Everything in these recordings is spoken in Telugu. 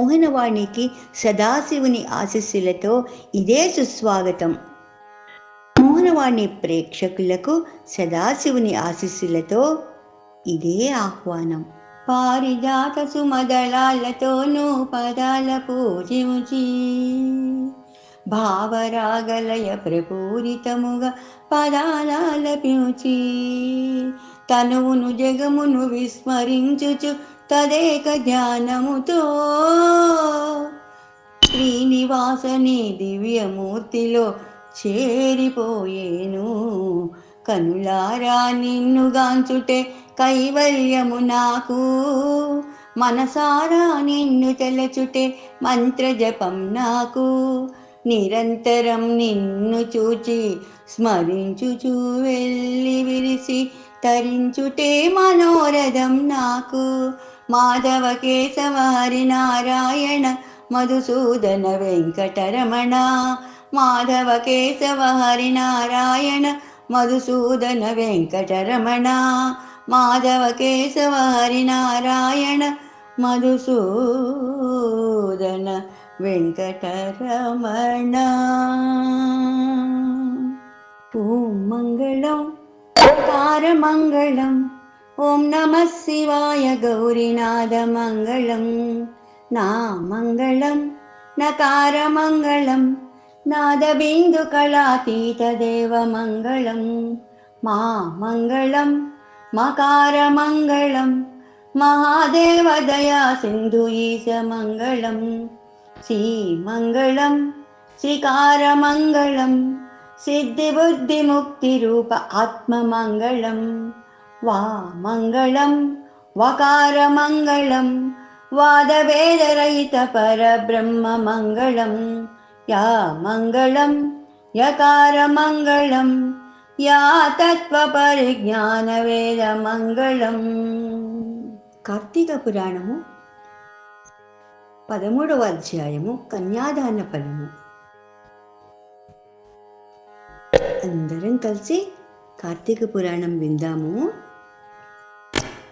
మోహనవాణికి సదాశివుని ఆశీస్సులతో ఇదే సుస్వాగతం. మోహనవాణి ప్రేక్షకులకు సదాశివుని ఆశీస్సులతో ఇదే ఆహ్వానం. పారిజాత సుమదళాలతోనూ పదాల పూజించి భావరాగలయ ప్రపూరితముగా పదాలపించి తనువును జగమును విస్మరించుచు తదేక ధ్యానముతో శ్రీనివాసని దివ్యమూర్తిలో చేరిపోయేను. కనులారా నిన్నుగాంచుటే కైవల్యము నాకు. మనసారా నిన్ను తెలచుటే మంత్రజపం నాకు. నిరంతరం నిన్ను చూచి స్మరించుచు వెళ్ళి విరిసి తరించుటే మనోరథం నాకు. మాధవ కేశవారి నారాయణ మధుసూదన వెంకటరమణ. మాధవ కేశవహరి నారాయణ మధుసూదన వెంకటరమణ. మాధవ కేశవహరి నారాయణ మధుసూదన వెంకటరమణ. ఓం మంగళం ఓంకారమంగళం ഓം നമ ശിവായ ഗൗരിനാഥമംഗളം നാമംഗളം നകാരമംഗളം നാദബിന്ദുകളാതീതദേവമംഗളം മാമംഗളം മകാരമംഗളം മഹാദേവദയാ സിന്ധു ഈശമംഗളം ശ്രീമംഗളം ശ്രീകാരമംഗളം സിദ്ധിബുദ്ധിമുക്തിരൂപ ആത്മമംഗളം. సిద్ధిబుద్ధిముక్తిరూప ఆత్మమంగళం వా మంగళం వకారమంగళం వాదవేదరహిత పరబ్రహ్మమంగళం యా మంగళం యకారమంగళం యా తత్వపరిజ్ఞానవేదమంగళం కార్తీక పురాణము పదమూడవ అధ్యాయము కన్యాదాన ఫలము. అందరం కలిసి కార్తీక పురాణం విందాము.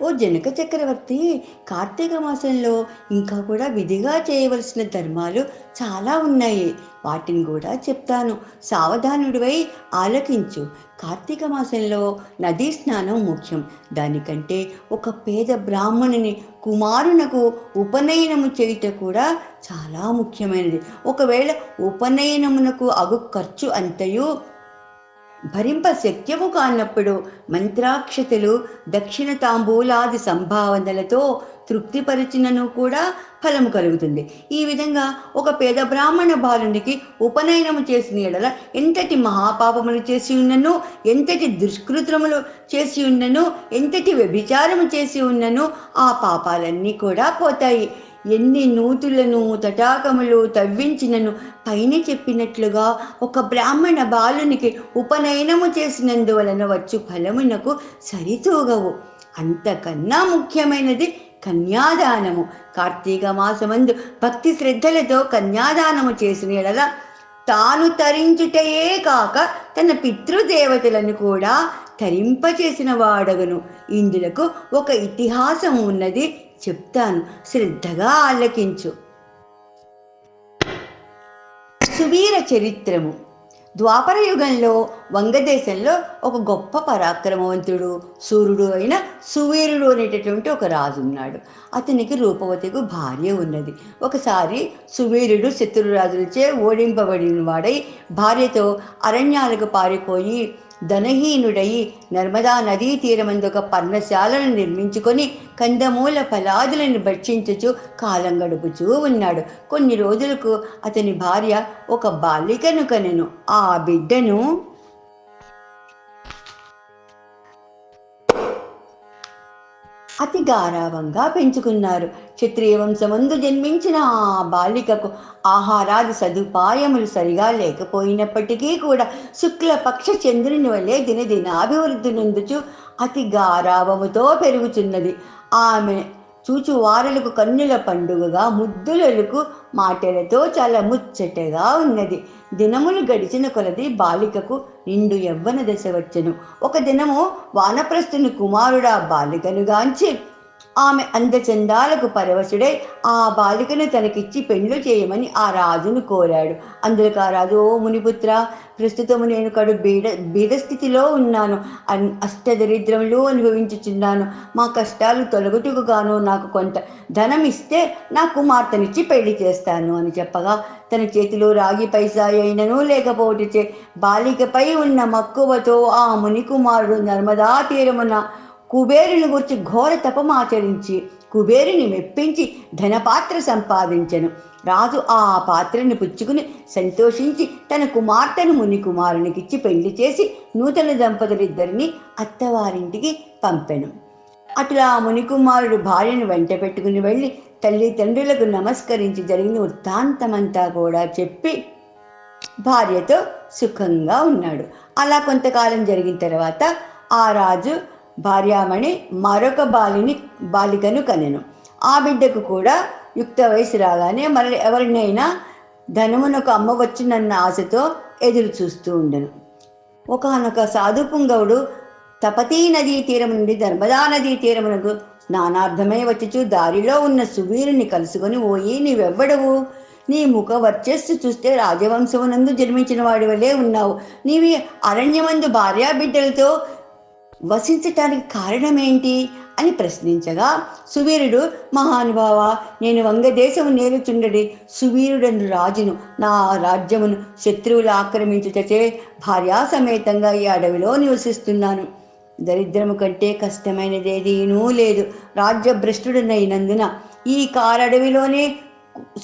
ఓ జనక చక్రవర్తి కార్తీక మాసంలో ఇంకా కూడా విధిగా చేయవలసిన ధర్మాలు చాలా ఉన్నాయి. వాటిని కూడా చెప్తాను. సావధానుడివై ఆలకించు. కార్తీక మాసంలో నదీ స్నానం ముఖ్యం. దానికంటే ఒక పేద బ్రాహ్మణుని కుమారునకు ఉపనయనము చేయుట కూడా చాలా ముఖ్యమైనది. ఒకవేళ ఉపనయనమునకు అగు ఖర్చు అంతయు భరింప శక్యము కానప్పుడు మంత్రాక్షతలు దక్షిణ తాంబూలాది సంభావనలతో తృప్తిపరిచినను కూడా ఫలము కలుగుతుంది. ఈ విధంగా ఒక పేద బ్రాహ్మణ బాలునికి ఉపనయనము చేసిన ఎడల ఎంతటి మహాపాపములు చేసి ఉన్నను ఎంతటి దుష్కృతములు చేసి ఉన్నను ఎంతటి వ్యభిచారము చేసి ఉన్నను ఆ పాపాలన్నీ కూడా పోతాయి. ఎన్ని నూతులను తటాకములు తవ్వించినను. పైన చెప్పినట్లుగా ఒక బ్రాహ్మణ బాలునికి ఉపనయనము చేసినందువలన వచ్చు ఫలమునకు సరితూగవు. అంతకన్నా ముఖ్యమైనది కన్యాదానము. కార్తీక మాసమందు భక్తి శ్రద్ధలతో కన్యాదానము చేసిన ఎడల తాను తరించుటయే కాక తన పితృదేవతలను కూడా తరింపచేసిన వాడగను. ఇందులకు ఒక ఇతిహాసం ఉన్నది చెప్తాను. శ్రద్ధగా ఆలకించు. సువీర చరిత్రము. ద్వాపర యుగంలో వంగదేశంలో ఒక గొప్ప పరాక్రమవంతుడు సూర్యుడు అయిన సువీరుడు అనేటటువంటి ఒక రాజు ఉన్నాడు. అతనికి రూపవతికు భార్య ఉన్నది. ఒకసారి సువీరుడు శత్రురాజులచే ఓడింపబడిన వాడై భార్యతో అరణ్యాలకు పారిపోయి ధనహీనుడై నర్మదా నదీ తీరమందు ఒక పర్ణశాలను నిర్మించుకొని కందమూల ఫలాదులను భక్షించుచు కాలం గడుపుచూ ఉన్నాడు. కొన్ని రోజులకు అతని భార్య ఒక బాలికను కనెను. ఆ బిడ్డను అతి గారావంగా పెంచుకున్నారు. క్షత్రియ వంశమందు జన్మించిన ఆ బాలికకు ఆహారాది సదుపాయములు సరిగా లేకపోయినప్పటికీ కూడా శుక్లపక్ష చంద్రుని వలె దినదినాభివృద్ధి నొందుచు అతి గారావముతో పెరుగుచున్నది. ఆమె చూచు వారలకు కన్నుల పండుగగా ముద్దులకు మాటలతో చాలా ముచ్చటగా ఉన్నది. దినములు గడిచిన కొలది బాలికకు నిండు యవ్వన దశ వచ్చెను. ఒక దినము వానప్రస్థుని కుమారుడా బాలికను గాంచి ఆమె అందచందాలకు పరవశుడై ఆ బాలికను తనకిచ్చి పెండ్లు చేయమని ఆ రాజును కోరాడు. అందులో ఆ రాజు ఓ మునిపుత్ర ప్రస్తుతము నేను కడు బీడ బీదస్థితిలో ఉన్నాను. అన్ అష్టదరిద్రములు అనుభవించుచున్నాను. మా కష్టాలు తొలగుటకుగాను నాకు కొంత ధనం ఇస్తే నా కుమార్తెనిచ్చి పెళ్ళి చేస్తాను అని చెప్పగా తన చేతిలో రాగి పైసా అయినను లేకపోవటచే బాలికపై ఉన్న మక్కువతో ఆ ముని కుమారుడు నర్మదా తీరమున కుబేరుని గురించి ఘోర తపమాచరించి కుబేరుని మెప్పించి ధనపాత్ర సంపాదించెను. రాజు ఆ పాత్రను పుచ్చుకుని సంతోషించి తన కుమార్తెను ముని కుమారునికిచ్చి పెళ్ళి చేసి నూతన దంపతులిద్దరిని అత్తవారింటికి పంపెను. అట్లా ఆ ముని కుమారుడు భార్యను వెంట పెట్టుకుని వెళ్ళి తల్లిదండ్రులకు నమస్కరించి జరిగిన వృత్తాంతమంతా కూడా చెప్పి భార్యతో సుఖంగా ఉన్నాడు. అలా కొంతకాలం జరిగిన తర్వాత ఆ రాజు భార్యామణి మరొక బాలిని బాలికను కనెను. ఆ బిడ్డకు కూడా యుక్త వయసు రాగానే మళ్ళీ ఎవరినైనా ధనమునకు అమ్మవచ్చునన్న ఆశతో ఎదురు చూస్తూ ఉండను. ఒకనొక సాధు పుంగవుడు తపతీ నదీ తీరం నుండి నర్మదా నదీ తీరమునకు స్నానార్థమై వచ్చుచు దారిలో ఉన్న సువీరుని కలుసుకొని ఓయి నీవెవ్వడవు? నీ ముఖ వర్చస్సు చూస్తే రాజవంశమునందు జన్మించిన వాడి వలే ఉన్నావు. నీవి అరణ్యమందు భార్యా బిడ్డలతో వసించటానికి కారణమేంటి అని ప్రశ్నించగా సువీరుడు మహానుభావ నేను వంగదేశము నేలుచుండడి సువీరుడను రాజును నా రాజ్యమును శత్రువులు ఆక్రమించుటచే భార్యా సమేతంగా ఈ అడవిలో నివసిస్తున్నాను. దరిద్రము కంటే కష్టమైనదేదీనూ లేదు. రాజ్యభ్రష్టుడనైనందున ఈ కారడవిలోనే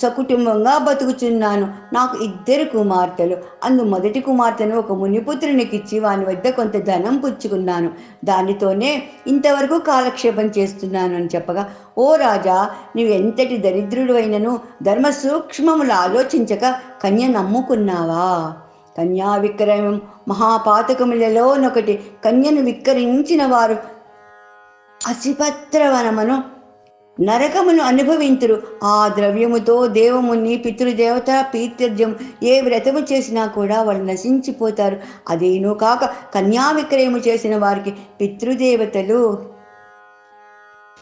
సకుటుంబంగా బతుకుచున్నాను. నాకు ఇద్దరు కుమార్తెలు. అందు మొదటి కుమార్తెను ఒక మునిపుత్రునికిచ్చి వాని వద్ద కొంత ధనం పుచ్చుకున్నాను. దానితోనే ఇంతవరకు కాలక్షేపం చేస్తున్నాను అని చెప్పగా ఓ రాజా నీవు ఎంతటి దరిద్రుడు అయినను ధర్మ సూక్ష్మములు ఆలోచించక కన్య నమ్ముకున్నావా? కన్యా విక్రయం మహాపాతకములలోనొకటి కన్యను విక్రయించిన వారు అసిపత్రవనమును నరకమును అనుభవింతురు. ఆ ద్రవ్యముతో దేవముని పితృదేవత పీతర్జం ఏ వ్రతము చేసినా కూడా వాళ్ళు నశించిపోతారు. అదేనూ కాక కన్యా విక్రయము చేసిన వారికి పితృదేవతలు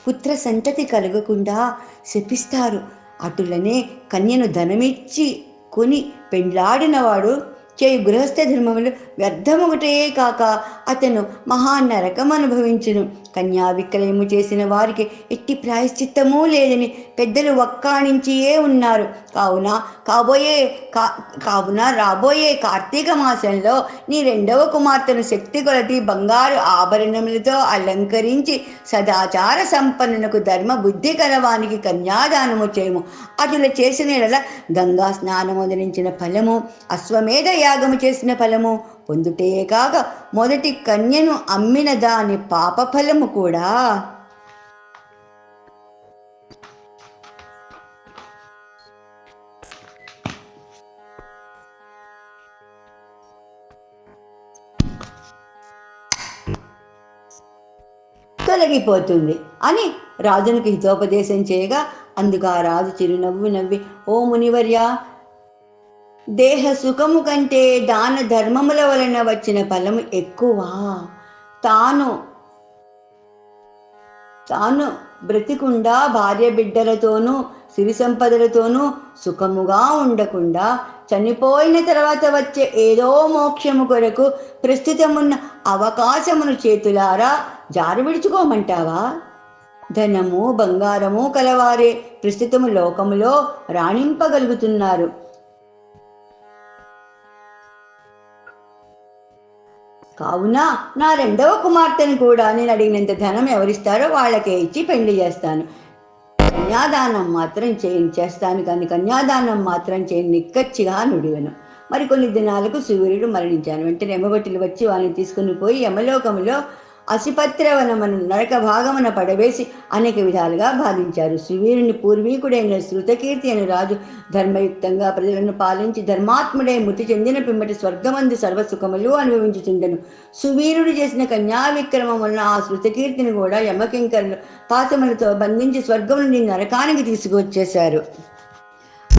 పుత్ర సంతతి కలగకుండా శపిస్తారు. అటులనే కన్యను ధనమిచ్చి కొని పెండ్లాడినవాడు చేయు గృహస్థ ధర్మములు వ్యర్థమొకటే కాక అతను మహానరకం అనుభవించును కన్యా విక్రయము చేసిన వారికి ఎట్టి ప్రాయశ్చిత్తమూ లేదని పెద్దలు వక్కాణించియే ఉన్నారు. కావున కాబోయే కా కావున రాబోయే కార్తీక మాసంలో నీ రెండవ కుమార్తెను శక్తి కొలది బంగారు ఆభరణములతో అలంకరించి సదాచార సంపన్నునకు ధర్మ బుద్ధి కలవానికి కన్యాదానము చేయము. అటుల చేసిన గంగా స్నానము ఫలము అశ్వమేధ యాగము చేసిన ఫలము పొందుటేకాక మొదటి కన్యను అమ్మిన దాని పాప ఫలము కూడా. తొలగిపోతుంది అని రాజునికి హితోపదేశం చేయగా అందుకు ఆ రాజు చిరునవ్వు నవ్వి ఓ మునివర్య దేహ సుఖము కంటే దాన ధర్మముల వలన వచ్చిన ఫలము ఎక్కువ. తాను తాను బ్రతికుండా భార్య బిడ్డలతోనూ సిరి సంపదలతోనూ సుఖముగా ఉండకుండా చనిపోయిన తర్వాత వచ్చే ఏదో మోక్షము కొరకు ప్రస్తుతమున్న అవకాశమును చేతులారా జారు విడుచుకోమంటావా ధనము బంగారము కలవారే ప్రస్తుతము లోకములో రాణింపగలుగుతున్నారు. కావున నా రెండవ కుమార్తెను కూడా నేను అడిగినంత ధనం ఎవరిస్తారో వాళ్ళకే ఇచ్చి పెళ్ళి చేస్తాను. కన్యాదానం మాత్రం చేయని చేస్తాను కానీ కన్యాదానం మాత్రం చేయని నిక్కచ్చిగా నుడివెను. మరి కొన్ని దినాలకు సూర్యుడు మరణించాను. వెంటనే ఎమగొట్టులు వచ్చి వాళ్ళని తీసుకుని పోయి యమలోకములో అసిపత్రవనమను నరక భాగమున పడవేసి అనేక విధాలుగా బాధించారు. సువీరుని పూర్వీకుడైన శృతకీర్తి అనే రాజు ధర్మయుక్తంగా ప్రజలను పాలించి ధర్మాత్ముడై మృతి చెందిన పిమ్మటి స్వర్గమంది సర్వసుఖములు అనుభవించుచుండెను. సువీరుడు చేసిన కన్యా విక్రమం వలన ఆ శృతకీర్తిని కూడా యమకింకరులు పాతములతో బంధించి స్వర్గం నుండి నరకానికి తీసుకొచ్చేశారు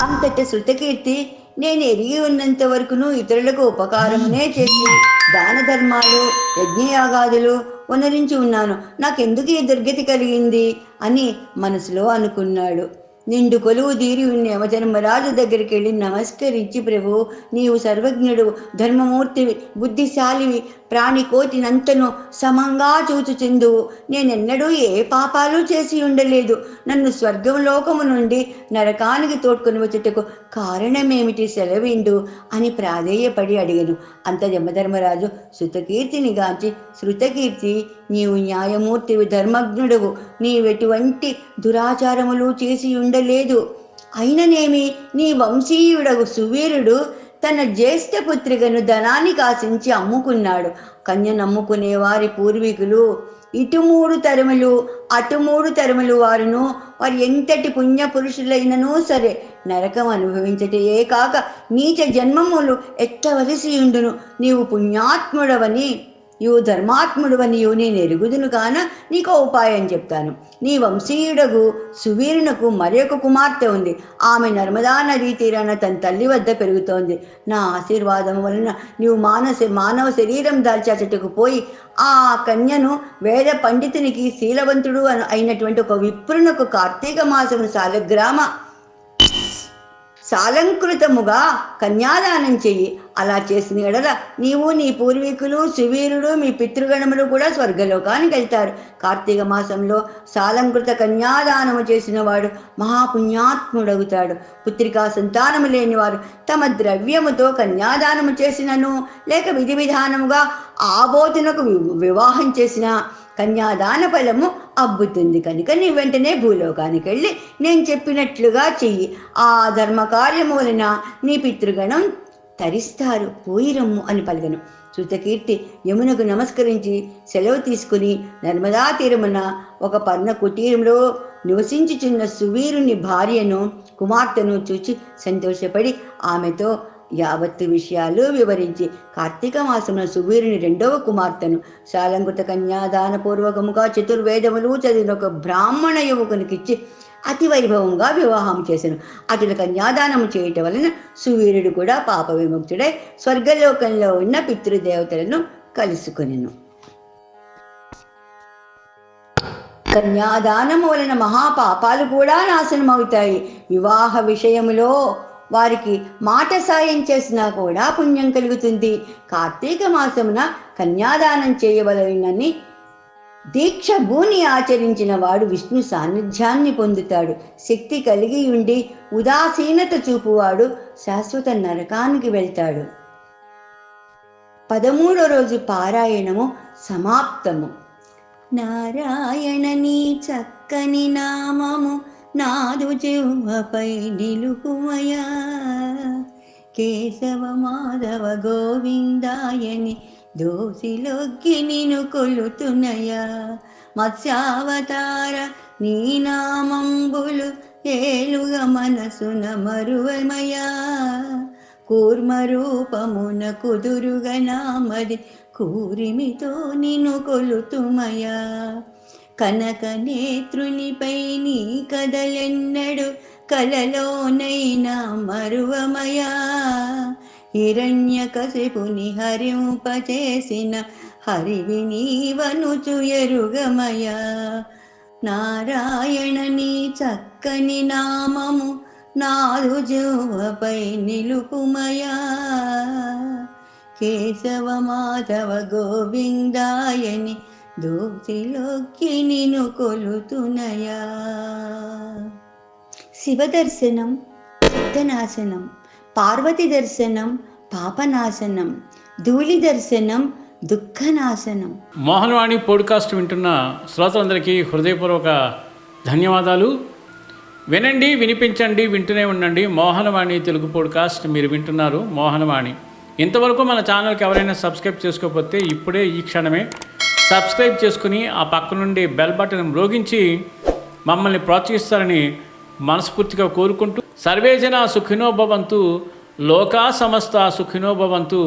అంతటి శృతకీర్తి నేను ఎరిగి ఉన్నంత వరకును ఇతరులకు ఉపకారమునే చేసి దాన ధర్మాలు యజ్ఞయాగాదులు ఉన్నరించి ఉన్నాను. నాకెందుకు ఈ దుర్గతి కలిగింది? అని మనసులో అనుకున్నాడు. నిండు కొలువు తీరి ఉన్న యమధర్మరాజు దగ్గరికి వెళ్ళి నమస్కరించి ప్రభు నీవు సర్వజ్ఞుడు ధర్మమూర్తివి బుద్ధిశాలివి ప్రాణి కోతినంతను సమంగా చూచుచుందువు నేనెన్నడూ ఏ పాపాలు చేసి ఉండలేదు. నన్ను స్వర్గంలోకము నుండి నరకానికి తోడ్కొని వచ్చుటకు కారణమేమిటి సెలవిండు? అని ప్రాధేయపడి అడిగాను. అంత యమధర్మరాజు శృతకీర్తిని గాంచి శృతకీర్తి నీవు న్యాయమూర్తివి ధర్మజ్ఞుడవు. నీవెటువంటి దురాచారములు చేసి ఉండలేదు. అయిననేమి? నీ వంశీయుడగు సువీరుడు తన జ్యేష్ఠ పుత్రికను ధనానికి ఆశించి అమ్ముకున్నాడు. కన్యను అమ్ముకునే వారి పూర్వీకులు ఇటు మూడు తరములు అటు మూడు తరములు వారును వారు ఎంతటి పుణ్య పురుషులైనను సరే నరకం అనుభవించటయే కాక నీచ జన్మములు ఎట్టవలసి ఉండును. నీవు పుణ్యాత్ముడవని నీవు ధర్మాత్ముడువనియు నేను ఎరుగుదును కాన నీకు ఉపాయం చెప్తాను. నీ వంశీయుడగు సువీరునకు మరి ఒక కుమార్తె ఉంది. ఆమె నర్మదా నదీ తీరాన తన తల్లి వద్ద పెరుగుతోంది. నా ఆశీర్వాదం వలన నీవు మానస మానవ శరీరం దాల్చాచటకు పోయి ఆ కన్యను వేద పండితునికి శీలవంతుడు అయినటువంటి ఒక విప్రునకు కార్తీక మాసము సాలగ్రామ సాలంకృతముగా కన్యాదానం చెయ్యి. అలా చేసిన ఎడల నీవు నీ పూర్వీకులు సువీరుడు మీ పితృగణములు కూడా స్వర్గలోకానికి వెళ్తారు. కార్తీక మాసంలో సాలంకృత కన్యాదానము చేసిన వాడు మహాపుణ్యాత్ముడవుతాడు పుత్రికా సంతానము లేనివారు తమ ద్రవ్యముతో కన్యాదానము చేసినను లేక విధి విధానముగా ఆబోతునకు వివాహం చేసిన కన్యాదాన ఫలము అబ్బుతుంది. కనుక నీ వెంటనే భూలోకానికి వెళ్ళి నేను చెప్పినట్లుగా చెయ్యి. ఆ ధర్మ కార్యము వలన నీ పితృగణం తరిస్తారు. పోయిరమ్ము అని పలికను. శృతకీర్తి యమునకు నమస్కరించి సెలవు తీసుకుని నర్మదా తీరమున ఒక పర్ణ కుటీరంలో నివసించుచున్న సువీరుని భార్యను కుమార్తెను చూచి సంతోషపడి ఆమెతో యావత్తు విషయాలు వివరించి కార్తీక మాసమున సువీరుని రెండవ కుమార్తెను శాలంకృత కన్యాదాన పూర్వకముగా చతుర్వేదములు చదివిన ఒక బ్రాహ్మణ యువకునికిచ్చి అతి వైభవంగా వివాహం చేశాను అటుల కన్యాదానం చేయటం వలన సువీరుడు కూడా పాప విముక్తుడై స్వర్గలోకంలో ఉన్న పితృదేవతలను కలుసుకొనిను. కన్యాదానము వలన మహాపాపాలు కూడా నాశనమవుతాయి. వివాహ విషయములో వారికి మాట సాయం చేసినా కూడా పుణ్యం కలుగుతుంది. కార్తీక మాసమున కన్యాదానం చేయవలనని దీక్ష భూని ఆచరించిన వాడు విష్ణు సాన్నిధ్యాన్ని పొందుతాడు. శక్తి కలిగి ఉండి ఉదాసీనత చూపువాడు శాశ్వత నరకానికి వెళ్తాడు. పదమూడో రోజు పారాయణము సమాప్తము. నారాయణ నీ చక్కని నామము నాదు జిహ్వపై నిలుపుమయా కేశవ మాధవ గోవిందాయని దోసిలొగ్గి నిను కొలుతునయా మత్స్యావతార నీ నామంబులు ఏలుగ మనసున మరువమయా కూర్మరూపమున కుదురుగ నామది కూరిమితో నిను కొలుతుమయా కనక నేత్రునిపై నీ కదలెన్నడు కలలోనైనా మరువమయా. హిరణ్య కశిపుని హరింపచేసిన హరివి నీవనుచు ఎరుగమయా. నారాయణ నీ చక్కని నామము నాదు జువపై నిలుపుమయా. కేశవ మాధవ గోవిందాయని దోసిలోకి నిను కొలుతునయా. శివదర్శనం సిద్ధనాశనం పార్వతి దర్శనం పాపనాశనం ధూళి దర్శనం దుఃఖనాశనం. మోహనవాణి పోడ్కాస్ట్ వింటున్న శ్రోతలందరికీ హృదయపూర్వక ధన్యవాదాలు. వినండి వినిపించండి వింటూనే ఉండండి. మోహనవాణి తెలుగు పోడ్కాస్ట్ మీరు వింటున్నారు. మోహనవాణి. ఇంతవరకు మన ఛానల్కి ఎవరైనా సబ్స్క్రైబ్ చేసుకోకపోతే ఇప్పుడే ఈ క్షణమే సబ్స్క్రైబ్ చేసుకుని ఆ పక్క నుండి బెల్ బటన్ మ్రోగించి మమ్మల్ని ప్రోత్సహిస్తారని మనస్ఫూర్తిగా కోరుకుంటూ సర్వేజన సుఖినోభవంతు లోకా సమస్త సుఖినోభవంతు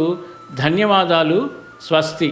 ధన్యవాదాలు స్వస్తి.